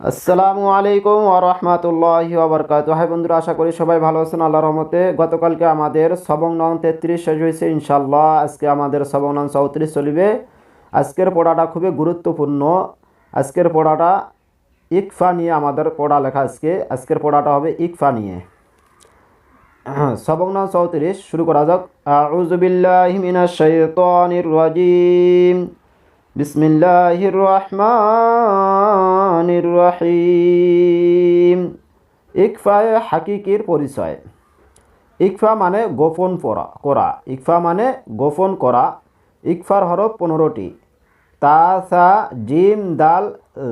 আসসালামু আলাইকুম আরহামতুল্লাহি আবরকাত হাই বন্ধুরা, আশা করি সবাই ভালো আছেন আল্লাহ রহমতে। গতকালকে আমাদের সবং নং তেত্রিশ শেষ হয়েছে ইনশাল্লাহ আজকে আমাদের সবং নং চৌত্রিশ চলিবে। আজকের পড়াটা খুবই গুরুত্বপূর্ণ। আজকের পড়াটা ইকফা নিয়ে আমাদের পড়া লেখা আজকে। আজকের পড়াটা হবে ইকফা নিয়ে। সবং নং চৌত্রিশ, শুরু করা যাক। আউজুবিল্লাহি মিনাশ শাইতানির রাজিম। বিসমিল্লাহির রহমানির রহিম। ইকফায়ে হাকিকির পরিচয়। ইকফা মানে গোপন পড়া, করা। ইকফা মানে গোপন করা। ইকফার হরফ পনেরোটি। তা, সা, জিম, দাল,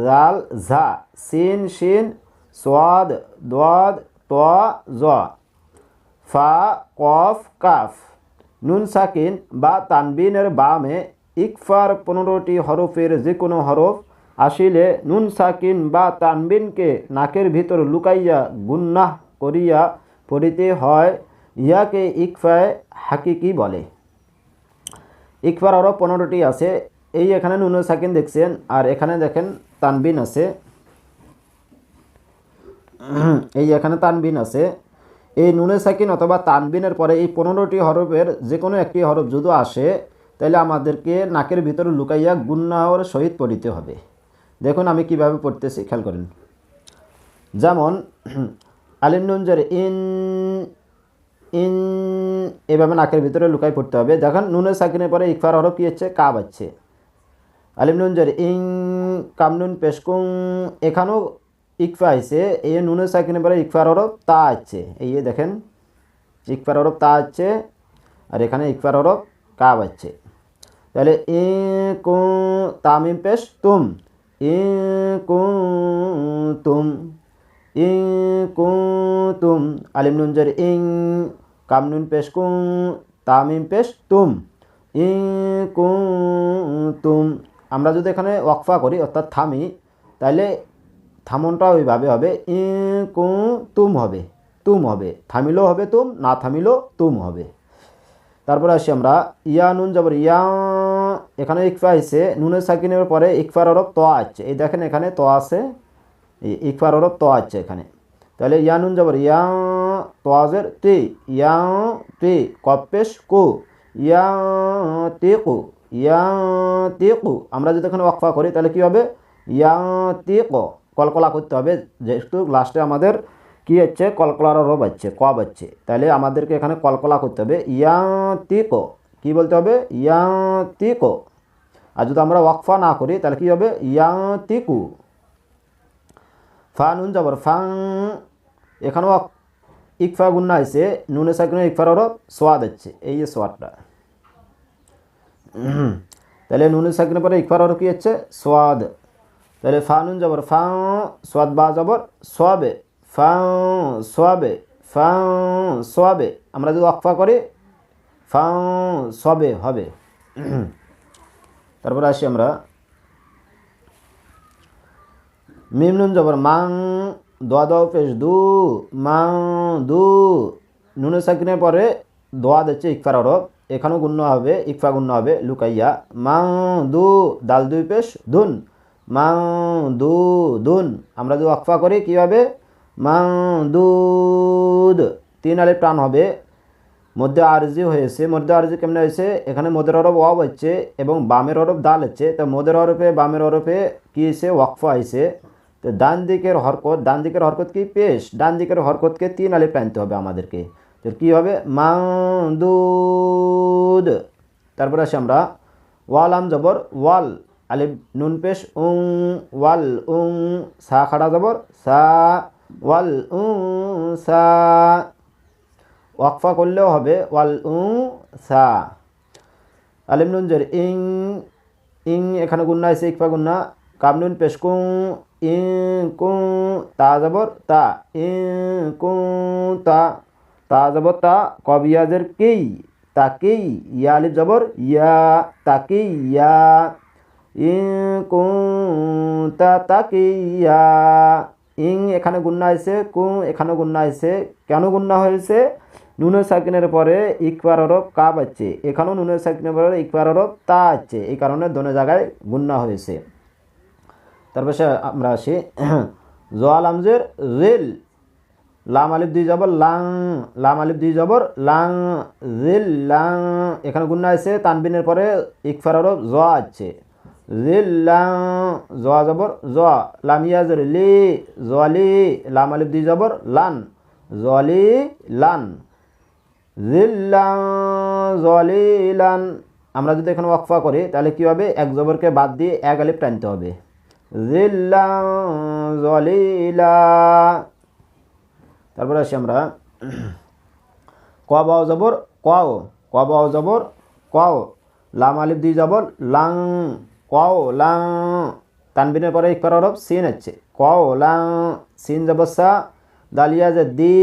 জাল, ঝা, সিন, শিন, সোয়াদ, দোয়াদ তোয়া জ। ফা, কফ, কাফ। নুন, সাকিন বা তানবিনের বামে ইকফার পনেরোটি হরফের যে কোনো হরফ আসিলে নুন সাকিন বা তানবিনকে নাকের ভিতর লুকাইয়া গুন্নাহ করিয়া পড়িতে হয়, ইহাকে ইকফায় হাকিকি বলে। ইকফার আরও পনেরোটি আছে। এই এখানে নুন সাকিন দেখছেন, আর এখানে দেখেন তানবিন আছে। এই এখানে তানবিন আছে। এই নুনে সাকিন অথবা তানবিনের পরে এই পনেরোটি হরফের যে কোনো একটি হরফ যদি আসে তাহলে আমাদেরকে নাকের ভিতরে লুকাইয়া গুন্নাহর সহিত পড়িতে হবে। দেখুন আমি কীভাবে পড়তেছি, খেয়াল করেন। যেমন আলিম নুনজের ইন ইন, এভাবে নাকের ভিতরে লুকাই পড়তে হবে। দেখেন, নুনের সাকিনের পরে ইকফার হরফ কী হচ্ছে? কা বাচ্ছে আলিম নুনজের ইং কামনুন পেশকুং এখানেও ইকফা আইছে এই নুনের সাকিনের পরে ইকফার হরফ তা আছে এই দেখেন, ইকফার হরফ তা আছে আর এখানে ইকফার হরফ কা বাচ্ছে তাহলে ই কু, তামিম পেশ তুম। তুম ই কু তুম আলিম নুনজের ইং কামনুন পেশ কুং তামিম পেশ তুম তুম আমরা যদি এখানে ওয়াকফা করি, অর্থাৎ থামি তাহলে থামনটা ওইভাবে হবে ই কু তুম হবে তুম হবে, থামিলেও হবে তুম, না থামিলেও তুম হবে। তারপরে আসি আমরা, ইয়া নুন যাবর ইয়া এখানে ইকফা আছে নুনের সাকিনের পরে ইকফার অরব তো আছে এই দেখেন এখানে তো আছে ইকফার অরব তো আছে এখানে। তাহলে ইয়া নুন যাবর ইয়া তোয়াজের তি, ইয়া তি কপেশ কু, ইয়া তি কু, ইয়া তি কু। আমরা যদি এখানে ওয়াকফা করি, তাহলে কী হবে? ইয়া তি ক, কলকলা করতে হবে। যেহেতু লাস্টে আমাদের কি হচ্ছে? কলকলার রব হচ্ছে ক হচ্ছে। তাহলে আমাদেরকে এখানে কলকলা করতে হবে। ইয়া তে ক, কি বলতে হবে? ইয়াতিক আর যদি আমরা ওয়াকফা না করি, তাহলে কি হবে? ইয়াতিকু। ফা, নুন যাবর ফাং এখানেও ইকফা গুন্না আছে নুনে সাইকুনে ইকফার ওর সোয়াদ হচ্ছে। এই যে সোয়াদটা। তাহলে নুনে সাইকুনের পরে ইকফার ওর কি হচ্ছে? সোয়াদ। তাহলে ফা, নুন যাবর ফা, সোয়াদ, বা যাবর সোয়াবে। ফাঁ সোয়াবে। ফাঁ, সোয়াবে। আমরা যদি অক্ফা করি, ফাঁ সবে হবে। তারপরে আসি আমরা। মিম জবর, মাং দোয়া দাও পেশ দু, মাং দু। নুনে সাকিনের পরে দোয়া দিচ্ছে ইকফার অরব এখানেও গুণ্য হবে, ইকফা গুণ্য হবে, লুকাইয়া। মাং দু, দাল দুই পেশ, ধুন। মাং দু দুন আমরা যদি অক্ফা করি, কীভাবে? হবে মাদুদ তিন আলিফ টান হবে। মধ্যে আরজি হয়েছে। মধ্যে আরজি কেমনে হয়েছে? এখানে মদের হরফ ওয়াব হচ্ছে এবং বামের হরফ দাল হচ্ছে। তো মদের হরফে, বামের হরফে কী হয়েছে? ওয়াকফা হয়েছে। তো ডান দিকের হরকত, ডান দিকের হরকত কি? পেশ। ডান দিকের হরকতকে তিন আলিফ টানতে হবে আমাদেরকে। তো কী হবে? মাদুদ তারপরে আসি আমরা। ওয়াল আম জবর, ওয়াল। আলিফ, নুন, পেশ, উং, ওয়াল, উং, সা, খাড়া জবর, সা, ওয়াল, উং, সা। ওয়াকফা করলেও হবে, ওয়াল উ সা। আলিম নুনজের ইং ইং এখানে গুন্না আছে ইকফা গুন্না কামনুন পেশকুং ইং কুং, তা যাবর তা, ইং কুং, তা তা যাবর তা কবিয়াজের কেই তাকেই ইয়া আলিফ যাবর ইয়া তাকেই ইয়া, ইং কুং, তা তাকেই ইয়া। ইং এখানে গুন্না হয়েছে কুং এখানে গুন্না হয়েছে কেন গুন্না হয়েছে? নুনের সাকিনের পরে ইকবার অরব কাব আছে এখানেও নুনের সাকিনের পরে ইকবার অরব তা আছে। এই কারণে দোনো জায়গায় গুন্না হয়েছে। তারপর আমরা আসি। জোয়াল আমজের রেল লাম আলিফ দুই জবর, লাং, লাম আলিফ দুই জবর, লাং রিল লাং। এখানে গুন্না আছে তানবিনের পরে ইকফার আরব জ আছে। রিল লাং, জোয়া জবর জ লাম লি জলি লাম আলিফ দুই জবর, লান। জলি লান। জলিলান আমরা যদি এখানে ওয়াকফা করি, তাহলে কী হবে? এক জবরকে বাদ দিয়ে এক আলিফ টানতে হবে। জিল্লাং। তারপরে আসি আমরা। ক বাও জবর, কও। ক বাও জবর, কও। লাম, আলিফ, দুই, জবর, লাং, কও, লাং। তানবিনের পরে ইকবার অরব সিন হচ্ছে। কও, লাং, সিন জবর সা দালিয়া যে দি,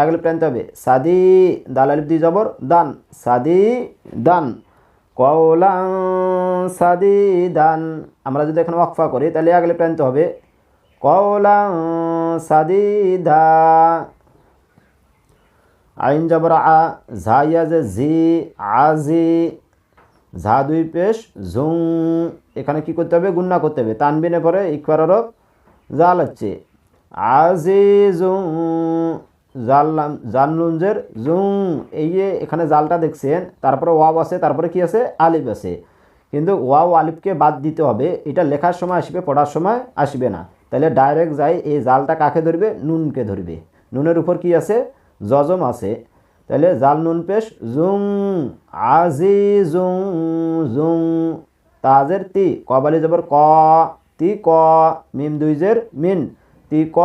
এক আলিফ টানতে হবে। সাদি, দাল দুই জবর, দান। সাদি, দান। কওলাং সাদি, দান। আমরা যদি এখানে ওয়াকফা করি, তাহলে এক আলিফ টানতে হবে। কওলাং সাদি, দা। আইন জবর আ, ঝাইয়া যে জি আজি ঝা দুই পেশ ঝুং এখানে কি করতে হবে? গুন্না করতে হবে। তানবিনে পরে ইকবার অরব জাল হচ্ছে। আজি জুং জাল্লাম জানলুঞ্জের জুং এই যে এখানে জালটা দেখছেন, তারপরে ওয়াও আছে, তারপরে কি আছে? আলিফ আছে। কিন্তু ওয়াও, আলিফকে বাদ দিতে হবে। এটা লেখার সময় আসবে, পড়ার সময় আসবে না। তাহলে ডাইরেক্ট যাই, এই জালটা কাকে ধরবে? নুনকে ধরবে। নুনের উপর কি আছে? জজম আছে। তাহলে জাল, নুন, পেশ জুং আজি জুং জুং তাজের তি কবালি জবর ক, তি, ক, মিম, দুইজের মিন। তি ক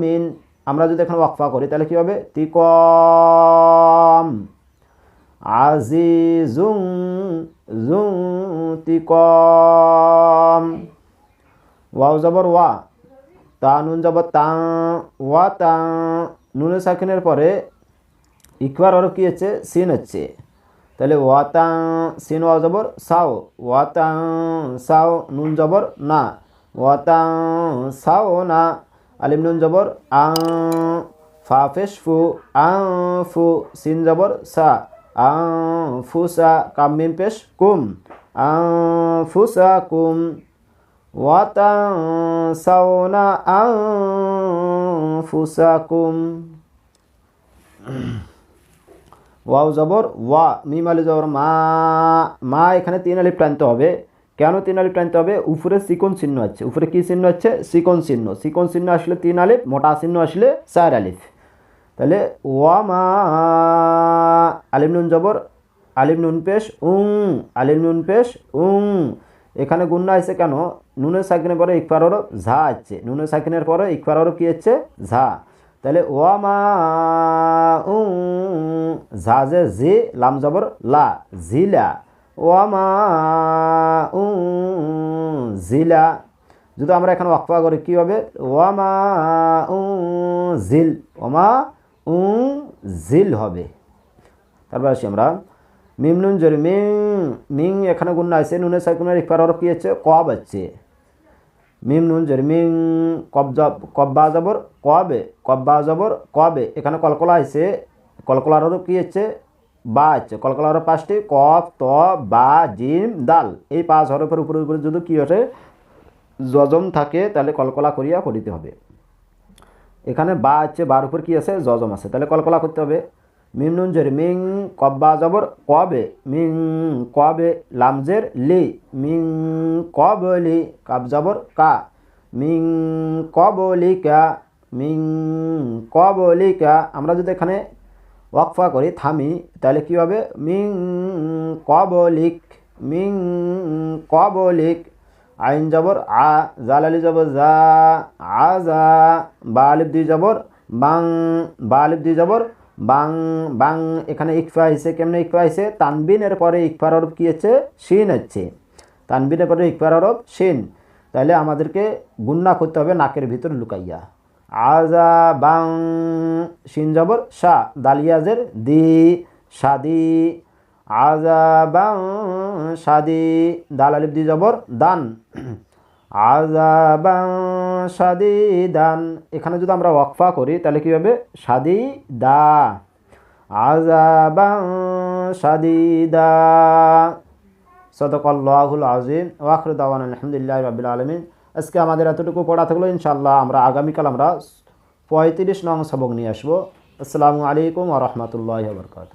মিন আমরা যদি এখানে ওয়াকফা করি, তাহলে কি হবে? তি কম আজি জুং জুং তি কম ওয়াও জবর ওয়া। তা নুন জবর তা, ওয়া তা। নুনে সাকিনের পরে ইকবার আরও কী হচ্ছে? সিন হচ্ছে। তাহলে ওয়াতাং সিন, ওয়া জবর, সাও। ওয়াতাং সাও, নুন জবর, না। ওয়াতাং সাও, না। আলিম নুন জবর, আং, ফা ফু, আং, ফু, সিন জবর, সা, আং ফুসা কাম, মিম, পেশ, কুম, আং কুম আং ফুসা কুম। ওয়াও জবর, ওয়া, মিম, আলি জবর, মা মা, এখানে তিন আলিফ টানতে হবে। কেন তিন আলিফ টানতে হবে? উপরে সিকন চিহ্ন আছে। উপরে কি চিহ্ন আছে? সিকন চিহ্ন। সিকন চিহ্ন আসলে তিন আলিফ, মোটা চিহ্ন আসলে চার আলিফ। তাহলে ওয়া মা আলিম নুন জবর আলিম নুন পেশ, উং আলিম নুন পেশ, উং। এখানে গুন্না আছে কেন? নুনের সাকিনের পরে ইকফার ঝা আছে। নুনের সাকিনের পরে ইকফার ওর কি হচ্ছে ঝা। তাহলে ওয়া ওয়ামা ঝা ঝাজে জি, লাম জবর লা জিলা ওয়ামা জিলা যদি আমরা এখানে ওয়াকফা করি, কী হবে? ওয়ামা জিল ওমা উ জিল হবে। তারপর আসি আমরা। মিম নুন জরি, মিং মিং এখানে গুন্না আছে, নুনের সাইকুনের ইকফার ওর কী হচ্ছে কব আছে মিম নুন জের, মিং কবজা কব্বা জবর কবে? কব্বা জবর কবে? এখানে কলকলা আছে, কলকলার কলকলারও কী হচ্ছে বা আছে কলকলার পাঁচটি, কফ, ত, বা, জিম, দাল। এই পাঁচ হরফের উপরে উপরে যদি কী ওঠে জজম থাকে, তাহলে কলকলা করিয়া করিতে হবে। এখানে বা আছে বার উপর কি আছে জজম আছে। তাহলে কলকলা করতে হবে। মিম, নুন, জের, মিং কব্বা জবর, কবে? মিং, কবে? লামজের লি। মিং কবলি কাব জবর, কা। মিং কবলিকা মিং কবলিকা আমরা যদি এখানে ওয়াকফা করি, থামি, তাহলে কী হবে? মিং কবলিক মিং কবলিক, আইন জবর, আ, জাল আলি জবর, জা, আ, জা, বা আলিফ দুই জবর, বাং, বা আলিফ দুই জবর, বাং বাং, এখানে ইকফা হয়েছে, কেমনে ইকফা হয়েছে? তানবিনের পরে ইকফার অরব কী হচ্ছে? শিন হচ্ছে। তানবিনের পরে ইকফার অরব শিন। তাহলে আমাদেরকে গুন্না করতে হবে নাকের ভিতর লুকাইয়া। আজা বাং শিন জবর দালিয়াজের দি, সাদি। আজা বাং সাদি, দাল দি জবর, দান। আজাবাং সাদি, দান। এখানে যদি আমরা ওয়াকফা করি, তাহলে কী হবে? সাদি, দা। আজাবাং সাদি, দা। সদকল্লাহুল আজিম ওয়াখর দাওয়ান আলহামদুলিল্লাহ রবিল আলমিন। আজকে আমাদের এতটুকু পড়া থাকল ইনশাল্লাহ আমরা আগামীকাল আমরা পঁয়ত্রিশ নং সবক নিয়ে আসব। আসসালামু আলাইকুম আ রহমতুল্লাহ বরকাত